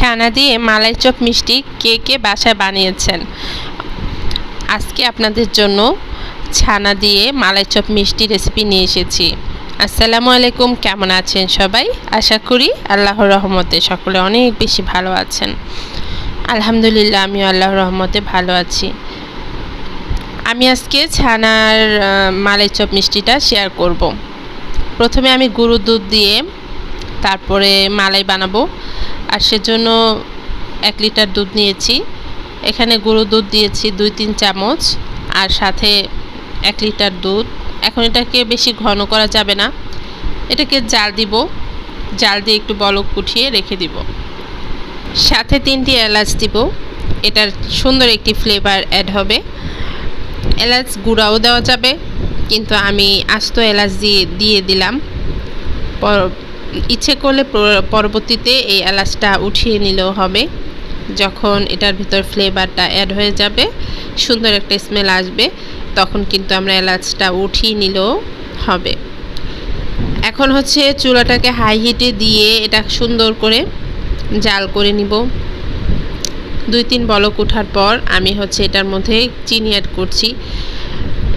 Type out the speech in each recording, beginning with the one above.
ছানা দিয়ে মালাই চপ মিষ্টি কে কে বাসায় বানিয়েছেন? আজকে আপনাদের জন্য ছানা দিয়ে মালাই চপ মিষ্টি রেসিপি নিয়ে এসেছি। আসসালামু আলাইকুম, কেমন আছেন সবাই? আশা করি আল্লাহর রহমতে সকলে অনেক বেশি ভালো আছেন। আলহামদুলিল্লাহ, আমিও আল্লাহর রহমতে ভালো আছি। আমি আজকে ছানার মালাই চপ মিষ্টিটা শেয়ার করব। প্রথমে আমি গরু দুধ দিয়ে তারপরে মালাই বানাবো। আর সেজন্য এক লিটার দুধ নিয়েছি। এখানে গরু দুধ দিয়েছি দুই, তিন চামচ আর সাথে এক লিটার দুধ। এখন এটাকে বেশি ঘন করা যাবে না। এটাকে জাল দিব। জাল দিয়ে একটু বলক উঠিয়ে রেখে দিব। সাথে তিনটি এলাচ দিব। এটার সুন্দর একটি ফ্লেভার অ্যাড হবে। এলাচ গুঁড়াও দেওয়া যাবে। কিন্তু আমি আস্ত এলাচ দিয়ে দিয়ে দিলাম। ইচ্ছে করলে পরবর্তীতে এই এলাচটা উঠিয়ে নিলেও হবে। যখন এটার ভিতর ফ্লেভারটা অ্যাড হয়ে যাবে, সুন্দর একটা স্মেল আসবে, তখন কিন্তু আমরা এলাচটা উঠিয়ে নিলেও হবে। এখন হচ্ছে চুলাটাকে হাই হিটে দিয়ে এটা সুন্দর করে জাল করে নিব। দুই তিন বলক ওঠার পর আমি হচ্ছে এটার মধ্যে চিনি অ্যাড করছি।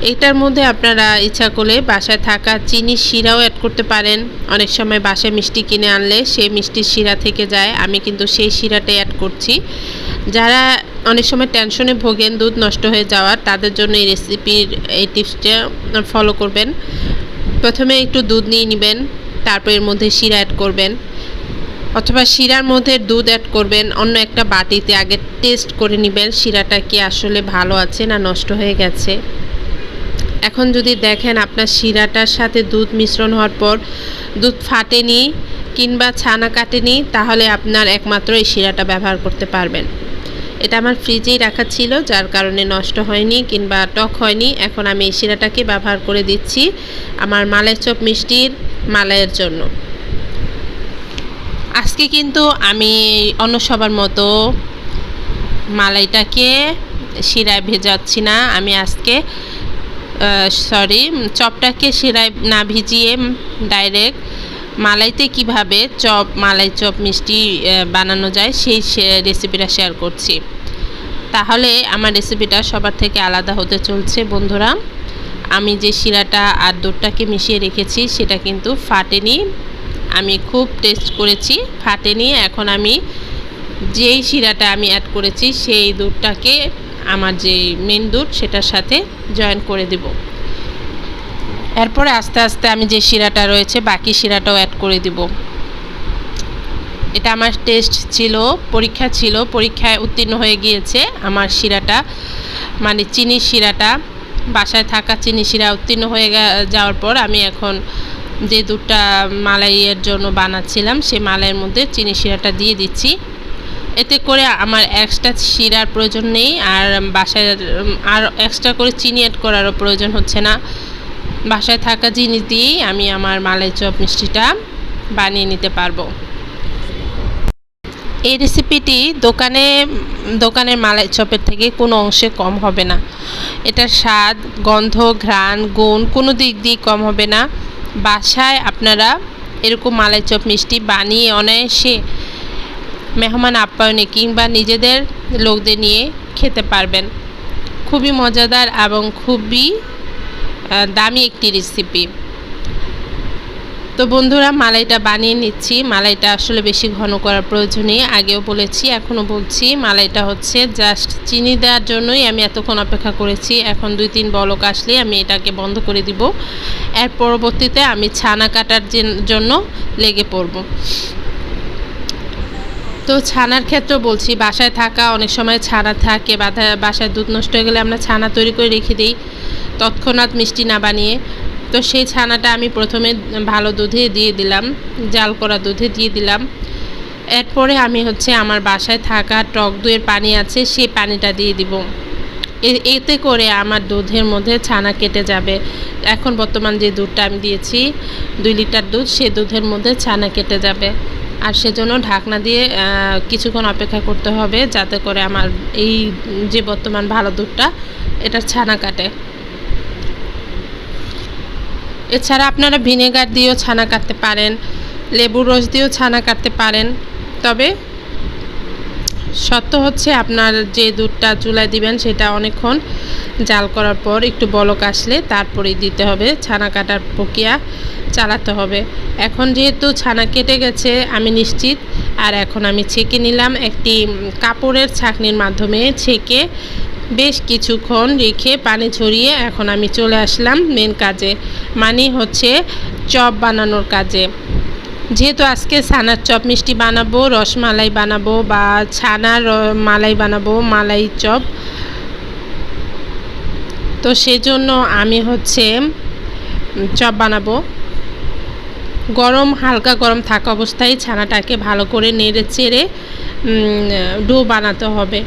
এটার মধ্যে আপনারা ইচ্ছা করলে বাসায় থাকা চিনি শিরাও অ্যাড করতে পারেন। অনেক সময় বাসায় মিষ্টি কিনে আনলে সেই মিষ্টির শিরা থেকে যায়। আমি কিন্তু সেই শিরাটাই অ্যাড করছি। যারা অনেক সময় টেনশনে ভোগেন, দুধ নষ্ট হয়ে যাওয়ার, তাদের জন্য এই রেসিপির এই টিপসটা ফলো করবেন। প্রথমে একটু দুধ নিয়ে নেবেন, তারপর এর মধ্যে শিরা অ্যাড করবেন। অথবা শিরার মধ্যে দুধ অ্যাড করবেন, অন্য একটা বাটিতে আগে টেস্ট করে নেবেন শিরাটা কি আসলে ভালো আছে না নষ্ট হয়ে গেছে। এখন যদি দেখেন আপনার শিরাটার সাথে দুধ মিশ্রণ হওয়ার পর দুধ ফাটেনি কিংবা ছানা কাটেনি, তাহলে আপনার একমাত্র এই শিরাটা ব্যবহার করতে পারবেন। এটা আমার ফ্রিজেই রাখা ছিল, যার কারণে নষ্ট হয়নি কিংবা টক হয়নি। এখন আমি এই শিরাটাকে ব্যবহার করে দিচ্ছি আমার মালাই চপ মিষ্টির মালাইয়ের জন্য। আজকে কিন্তু আমি অন্য সবার মতো মালাইটাকে শিরায় ভেজাচ্ছি না। আমি আজকে সরি চপটাকে শিরায় না ভিজিয়ে ডাইরেক্ট মালাইতে কীভাবে চপ, মালাই চপ মিষ্টি বানানো যায় সেই রেসিপিটা শেয়ার করছি। তাহলে আমার রেসিপিটা সবার থেকে আলাদা হতে চলছে বন্ধুরা। আমি যে শিরাটা আর দুধটাকে মিশিয়ে রেখেছি সেটা কিন্তু ফাটেনি। আমি খুব টেস্ট করেছি, ফাটেনি। এখন আমি যেই শিরাটা আমি অ্যাড করেছি সেই দুধটাকে আমার যে মেন দুধ সেটার সাথে জয়েন করে দেব। এরপরে আস্তে আস্তে আমি যে শিরাটা রয়েছে, বাকি শিরাটাও অ্যাড করে দিব। এটা আমার টেস্ট ছিল, পরীক্ষা ছিল, পরীক্ষায় উত্তীর্ণ হয়ে গিয়েছে আমার শিরাটা। মানে চিনি শিরাটা, বাসায় থাকা চিনি শিরা উত্তীর্ণ হয়ে যাওয়ার পর আমি এখন যে দুধটা মালাইয়ের জন্য বানাচ্ছিলাম সেই মালাইয়ের মধ্যে চিনি শিরাটা দিয়ে দিচ্ছি। এতে করে আমার এক্সট্রা শিরার প্রয়োজন নেই আর বাসায় আর এক্সট্রা করে চিনি অ্যাড করারও প্রয়োজন হচ্ছে না। বাসায় থাকা জিনিস দিয়েই আমি আমার মালাই চপ মিষ্টিটা বানিয়ে নিতে পারব। এই রেসিপিটি দোকানে, দোকানের মালাই চপের থেকে কোনো অংশে কম হবে না। এটার স্বাদ, গন্ধ, ঘ্রাণ, গুণ কোনো দিক দিয়ে কম হবে না। বাসায় আপনারা এরকম মালাই চপ মিষ্টি বানিয়ে অনায়াসে মেহমান আপ্যায়নে কিংবা নিজেদের লোকদের নিয়ে খেতে পারবেন। খুবই মজাদার এবং খুবই দামি একটি রেসিপি তো বন্ধুরা, মালাইটা বানিয়ে নিচ্ছি। মালাইটা আসলে বেশি ঘন করার প্রয়োজন নেই আগেও বলেছি, এখনও বলছি, মালাইটা হচ্ছে জাস্ট চিনি দেওয়ার জন্যই আমি এতক্ষণ অপেক্ষা করেছি। এখন দুই তিন বলক আসলে আমি এটাকে বন্ধ করে দিব। এর পরবর্তীতে আমি ছানা কাটার জেন- জন্য লেগে পড়ব। তো ছানার ক্ষেত্রে বলছি, বাসায় থাকা, অনেক সময় ছানা থাকে বাসায় দুধ নষ্ট হয়ে গেলে আমরা ছানা তৈরি করে রেখে দিই, তৎক্ষণাৎ মিষ্টি না বানিয়ে। তো সেই ছানাটা আমি প্রথমে ভালো দুধে দিয়ে দিলাম, জাল করা দুধে দিয়ে দিলাম। এরপরে আমি হচ্ছে আমার বাসায় থাকা টক দইয়ের পানি আছে, সেই পানিটা দিয়ে দিব। এতে করে আমার দুধের মধ্যে ছানা কেটে যাবে। এখন বর্তমান যে দুধটা আমি দিয়েছি, দুই লিটার দুধ, সে দুধের মধ্যে ছানা কেটে যাবে। আর সেজন্য ঢাকনা দিয়ে কিছুক্ষণ অপেক্ষা করতে হবে যাতে করে আমার এই যে বর্তমান ভালো দুধটা এটার ছানা কাটে। এছাড়া আপনারা ভিনেগার দিয়েও ছানা কাটতে পারেন, লেবুর রস দিয়েও ছানা কাটতে পারেন। তবে সত্য হচ্ছে আপনার যে দুধটা চুলায় দিবেন সেটা অনেকক্ষণ জাল করার পর একটু বলক আসলে তারপরেই দিতে হবে। ছানা কাটার প্রক্রিয়া চালাতে হবে। এখন যেহেতু ছানা কেটে গেছে, আমি নিশ্চিত। আর এখন আমি ছেঁকে নিলাম একটি কাপড়ের ছাঁকনির মাধ্যমে। ছেঁকে বেশ কিছুক্ষণ রেখে পানি ছড়িয়ে এখন আমি চলে আসলাম মেন কাজে মানে হচ্ছে চপ বানানোর কাজে। যেহেতু আজকে ছানার চপ মিষ্টি বানাবো, রসমালাই বানাবো বা ছানার মালাই বানাবো, মালাই চপ। তো সেজন্য আমি হচ্ছে চপ বানাবো। গরম, হালকা গরম থাকা অবস্থায় ছানাটাকে ভালো করে নেড়ে চেড়ে ডো বানাতে হবে।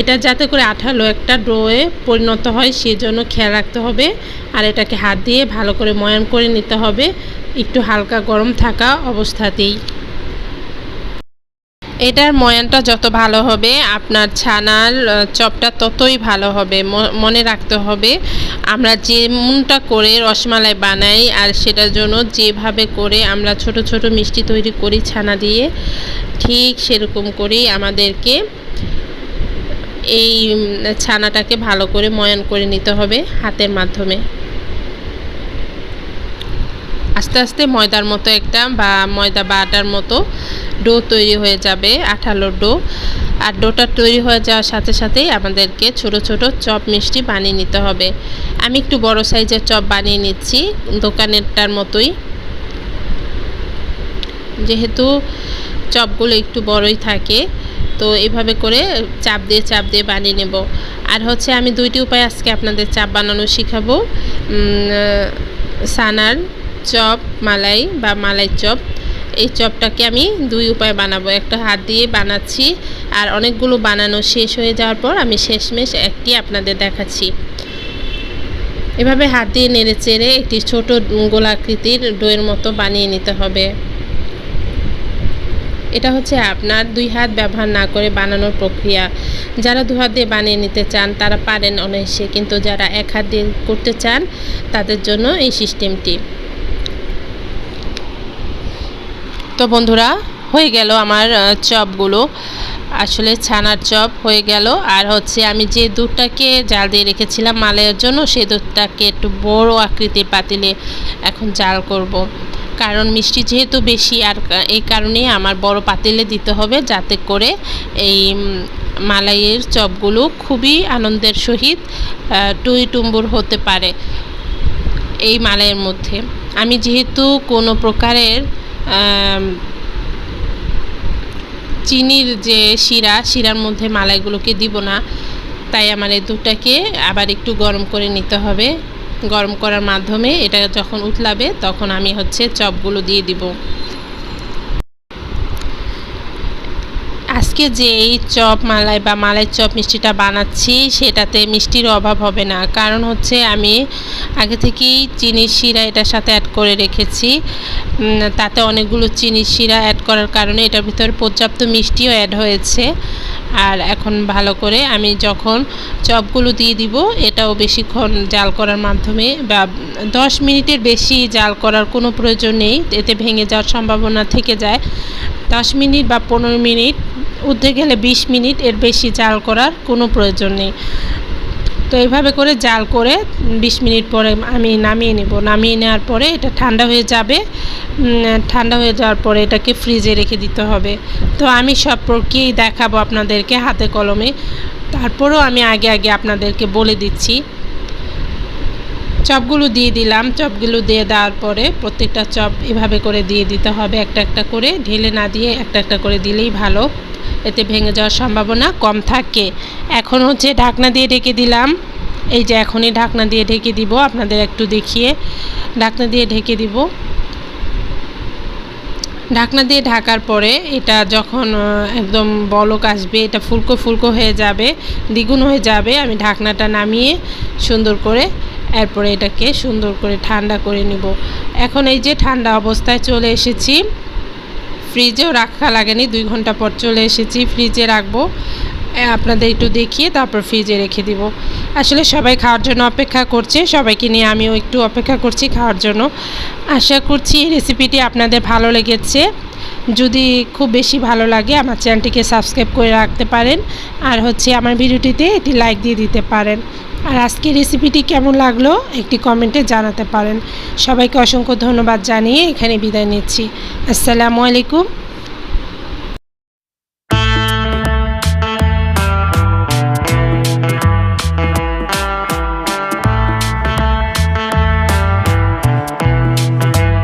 এটা যাতে করে আঠালো একটা ডোয়ে পরিণত হয়, সেজন্য খেয়াল রাখতে হবে। আর এটাকে হাত দিয়ে ভালো করে ময়ান করে নিতে হবে। একটু হালকা গরম থাকা অবস্থাতেই। এটার ময়ানটা যত ভালো হবে, আপনার ছানার চপটা ততই ভালো হবে মনে রাখতে হবে। আমরা যেমনটা করে রসমালাই বানাই আর সেটার জন্য যেভাবে করে আমরা ছোট ছোট মিষ্টি তৈরি করি ছানা দিয়ে, ঠিক সেরকম করেই আমাদেরকে এই ছানাটাকে ভালো করে ময়ান করে নিতে হবে হাতের মাধ্যমে। আস্তে আস্তে ময়দার মতো একটা বা ময়দা বা আটার মতো ডো তৈরি হয়ে যাবে, আঠালো ডো। আর ডোটা তৈরি হয়ে যাওয়ার সাথে সাথেই আমাদেরকে ছোট ছোট চপ মিষ্টি বানিয়ে নিতে হবে। আমি একটু বড় সাইজের চপ বানিয়ে নিচ্ছি দোকানেরটার মতোই। যেহেতু চপগুলো একটু বড়ই থাকে, তো এভাবে করে চাপ দিয়ে চাপ দিয়ে বানিয়ে নেব। আর হচ্ছে আমি দুইটি উপায় আজকে আপনাদের চাপ বানানো শিখাবো। সানার চপ, মালাই বা মালাই চপ। এই চপটাকে আমি দুই উপায় বানাবো। একটা হাত দিয়ে বানাচ্ছি আর অনেকগুলো বানানো শেষ হয়ে যাওয়ার পর আমি শেষমেশ একটি আপনাদের দেখাচ্ছি। এভাবে হাত দিয়ে নেড়ে চেড়ে একটি ছোট গোলাকৃতির ডোয়ের মতো বানিয়ে নিতে হবে। এটা হচ্ছে আপনার দুই হাত ব্যবহার না করে বানানোর প্রক্রিয়া। যারা দু হাত দিয়ে বানিয়ে নিতে চান, তারা পারেন অনায়াসে। কিন্তু যারা এক হাত দিয়ে করতে চান, তাদের জন্য এই সিস্টেমটি। তো বন্ধুরা, হয়ে গেল আমার চপগুলো। আসলে ছানার চপ হয়ে গেল। আর হচ্ছে আমি যে দুধটাকে জাল দিয়ে রেখেছিলাম মালের জন্য সেই দুধটাকে একটু বড় আকৃতির পাতিলে এখন জাল করব। কারণ মিষ্টি যেহেতু বেশি, আর এই কারণেই আমার বড় পাতিলে দিতে হবে যাতে করে এই মালাইয়ের চপগুলো খুবই আনন্দের সহিত টুই টুম্বুর হতে পারে এই মালাইয়ের মধ্যে। আমি যেহেতু কোনো প্রকারের চিনির যে শিরা, শিরার মধ্যে মালাইগুলোকে দিব না। তাই আমার এই দুধটাকে আবার একটু গরম করে নিতে হবে। গরম করার মাধ্যমে এটা যখন উতলাবে, তখন আমি হচ্ছে চপগুলো দিয়ে দিব। আজকে যে এই চপ মালাই বা মালাই চপ মিষ্টিটা বানাচ্ছি, সেটাতে মিষ্টির অভাব হবে না। কারণ হচ্ছে আমি আগে থেকেই চিনির শিরা এটার সাথে অ্যাড করে রেখেছি। তাতে অনেকগুলো চিনির শিরা অ্যাড করার কারণে এটার ভিতরে পর্যাপ্ত মিষ্টিও অ্যাড হয়েছে। আর এখন ভালো করে আমি যখন চপগুলো দিয়ে দিব, এটাও বেশিক্ষণ জাল করার মাধ্যমে বা দশ মিনিটের বেশি জাল করার কোনো প্রয়োজন নেই। এতে ভেঙে যাওয়ার সম্ভাবনা থেকে যায়। দশ মিনিট বা পনেরো মিনিট উঠতে গেলে বিশ মিনিট এর বেশি জাল করার কোনো প্রয়োজন নেই। তো এইভাবে করে জাল করে বিশ মিনিট পরে আমি নামিয়ে নেব। নামিয়ে নেওয়ার পরে এটা ঠান্ডা হয়ে যাবে। ঠান্ডা হয়ে যাওয়ার পরে এটাকে ফ্রিজে রেখে দিতে হবে। তো আমি সব প্রক্রিয়াই দেখাবো আপনাদেরকে হাতে কলমে। তারপরেও আমি আগে আগে আপনাদেরকে বলে দিচ্ছি। চপগুলো দিয়ে দিলাম। চপগুলো দিয়ে দেওয়ার পরে প্রত্যেকটা চপ এভাবে করে দিয়ে দিতে হবে। একটা একটা করে ঢেলে না দিয়ে একটা একটা করে দিলেই ভালো। এতে ভেঙে যাওয়ার সম্ভাবনা কম থাকে। এখন হচ্ছে ঢাকনা দিয়ে ঢেকে দিলাম। এই যে এখনই ঢাকনা দিয়ে ঢেকে দিব, আপনাদের একটু দেখিয়ে। ঢাকনা দিয়ে ঢেকে দিব। ঢাকনা দিয়ে ঢাকার পরে এটা যখন একদম বলক আসবে, এটা ফুলকো ফুলকো হয়ে যাবে, দ্বিগুণ হয়ে যাবে, আমি ঢাকনাটা নামিয়ে সুন্দর করে এরপরে এটাকে সুন্দর করে ঠান্ডা করে নিব। এখন এই যে ঠান্ডা অবস্থায় চলে এসেছি। ফ্রিজেও রাখা লাগেনি, দুই ঘণ্টা পর চলে এসেছি, ফ্রিজে রাখব। আপনাদের একটু দেখিয়ে তারপর ফ্রিজে রেখে দিব। আসলে সবাই খাওয়ার জন্য অপেক্ষা করছে, সবাইকে নিয়ে আমিও একটু অপেক্ষা করছি খাওয়ার জন্য। আশা করছি এই রেসিপিটি আপনাদের ভালো লেগেছে। যদি খুব বেশি ভালো লাগে, আমার চ্যানেলটিকে সাবস্ক্রাইব করে রাখতে পারেন। আর হচ্ছে আমার ভিডিওটিতে একটি লাইক দিয়ে দিতে পারেন। আর আজকে রেসিপিটি কেমন লাগল একটি কমেন্টে জানাতে পারেন। সবাইকে অসংখ্য ধন্যবাদ জানিয়ে এখানে বিদায় নিচ্ছি। আসসালামু আলাইকুম।